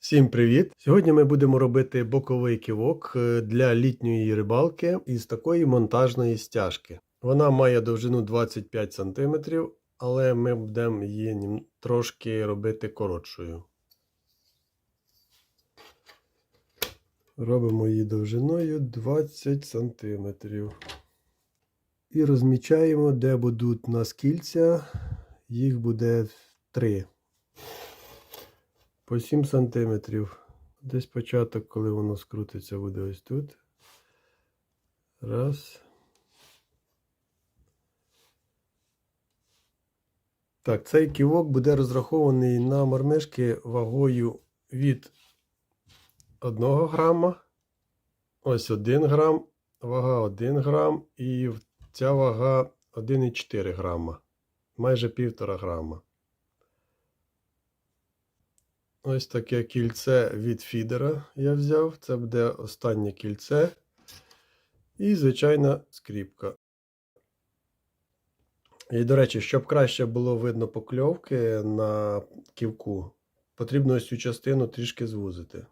Всім привіт! Сьогодні ми будемо робити боковий ківок е, для літньої рибалки із такої монтажної стяжки. Вона має довжину 25 см, але ми будемо її трошки робити коротшою. Робимо її довжиною 20 см. І розмічаємо, де будуть у нас. Їх буде 3 по 7 сантиметрів. Десь початок, коли воно скрутиться, буде ось тут. Раз. Так, цей ківок буде розрахований на мармишки вагою від 1 грама. Ось 1 грам, вага 1 грам і ця вага 1,4 грама. Майже 1,5 грама. Ось таке кільце від фідера я взяв. Це буде останнє кільце. І звичайна скріпка. І, до речі, щоб краще було видно покльовки на ківку, потрібно ось цю частину трішки звузити.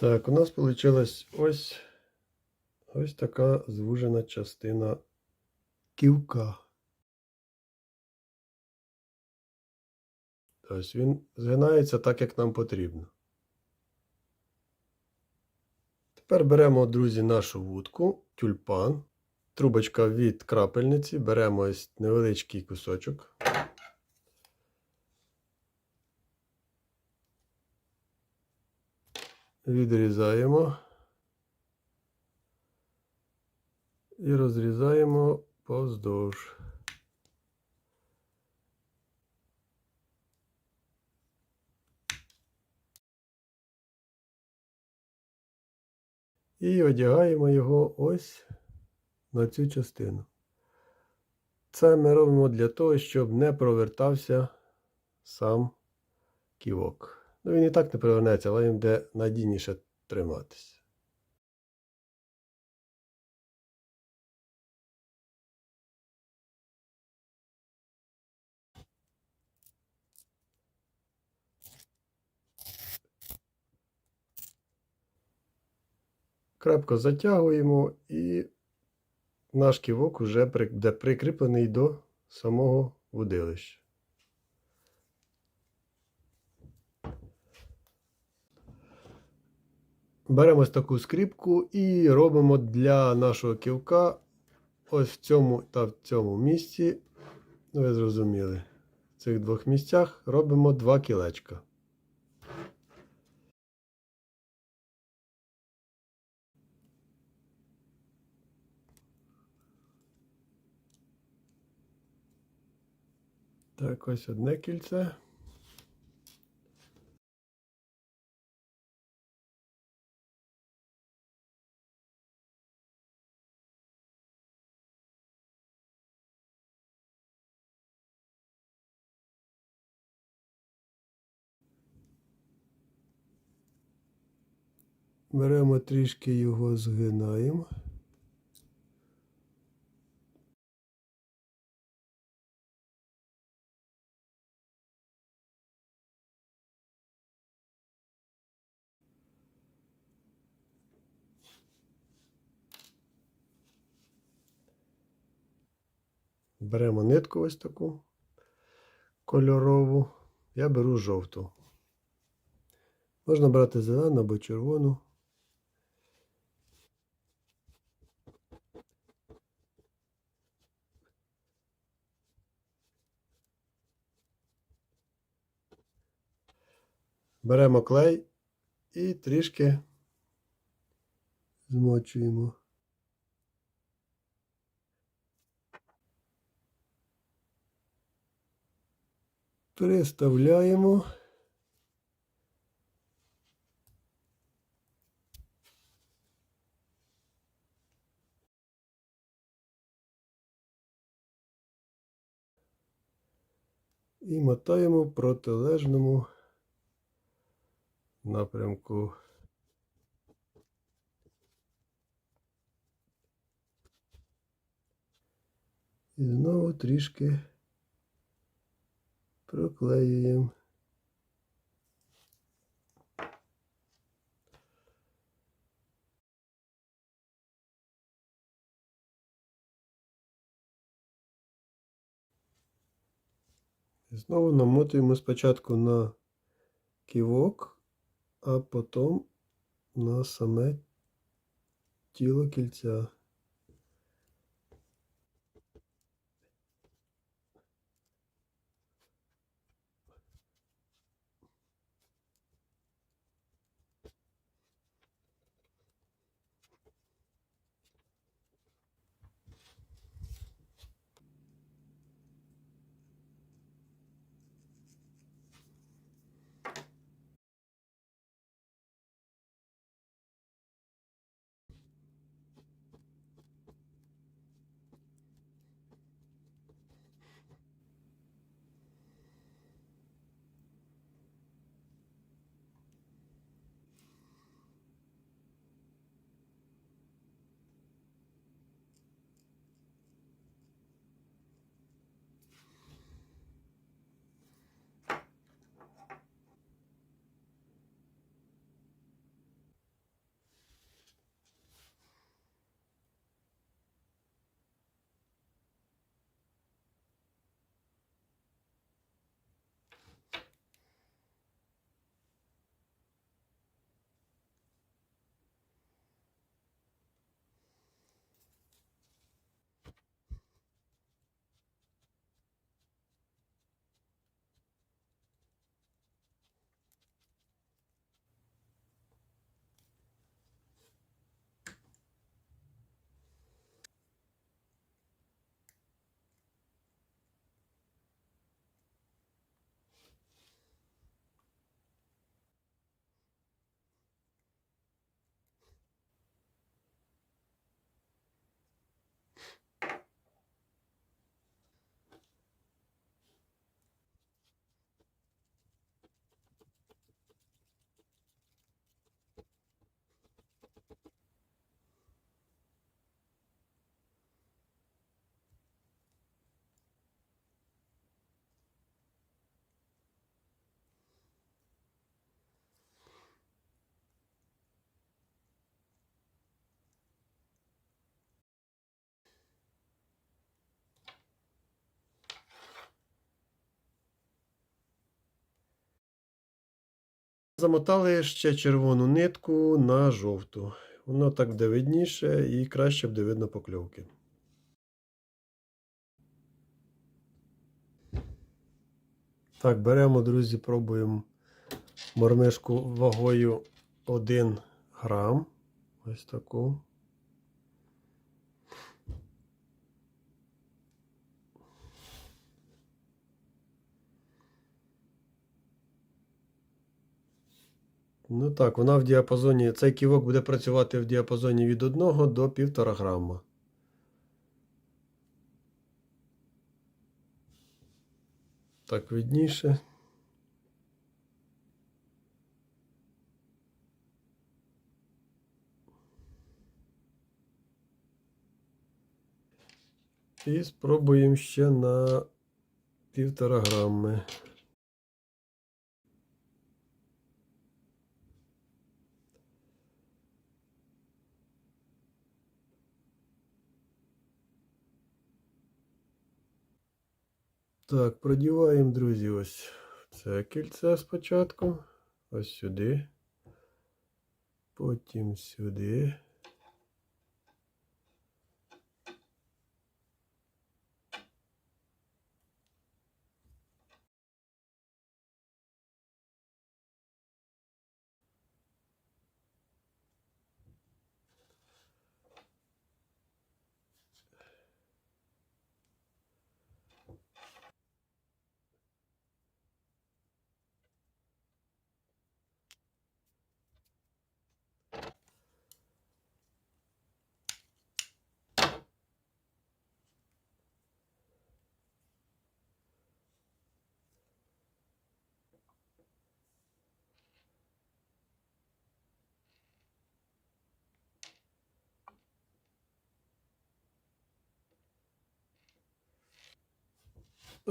Так, у нас вийшла ось, ось така звужена частина ківка. Тобто він згинається так, як нам потрібно. Тепер беремо, друзі, нашу вудку, тюльпан, трубочка від крапельниці, беремо ось невеличкий кусочок. Відрізаємо і розрізаємо повздовж. І одягаємо його ось на цю частину. Це ми робимо для того, щоб не провертався сам ківок. Ну, він і так не провернеться, але він буде надійніше триматися. Крепко затягуємо і наш ківок вже прикріплений до самого вудилища. Беремо ось таку скріпку і робимо для нашого ківка ось в цьому та в цьому місці. Ну, ви зрозуміли. В цих двох місцях робимо два кілечка. Так, ось одне кільце. Беремо трішки його згинаємо. Беремо нитку ось таку кольорову. Я беру жовту. Можна брати зелену або червону. Беремо клей і трішки змочуємо. Переставляємо. І мотаємо в протилежному напрямку. І знову трішки проклеюємо. І знову намотуємо спочатку на ківок, а потім на саме тіло кільця. Замотали ще червону нитку на жовту. Воно так буде видніше і краще буде видно покльовки. Так, беремо, друзі, пробуємо мормишку вагою 1 грам. Ось таку. Ну так, вона в діапазоні. Цей ківок буде працювати в діапазоні від 1 до 1,5 грама. Так, видніше. І спробуємо ще на півтора грами. Так, продіваємо, друзі, ось це кільце спочатку. Ось сюди. Потім сюди.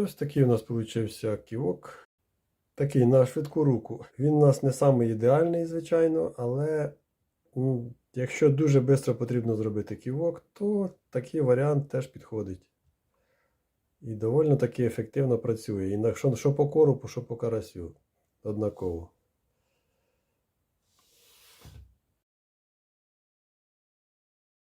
Ось такий у нас получився ківок. Такий на швидку руку. Він у нас не самий ідеальний, звичайно, але ну, якщо дуже швидко потрібно зробити ківок, то такий варіант теж підходить. І доволі таки ефективно працює. І на що, що по коропу, що по карасю. Однаково.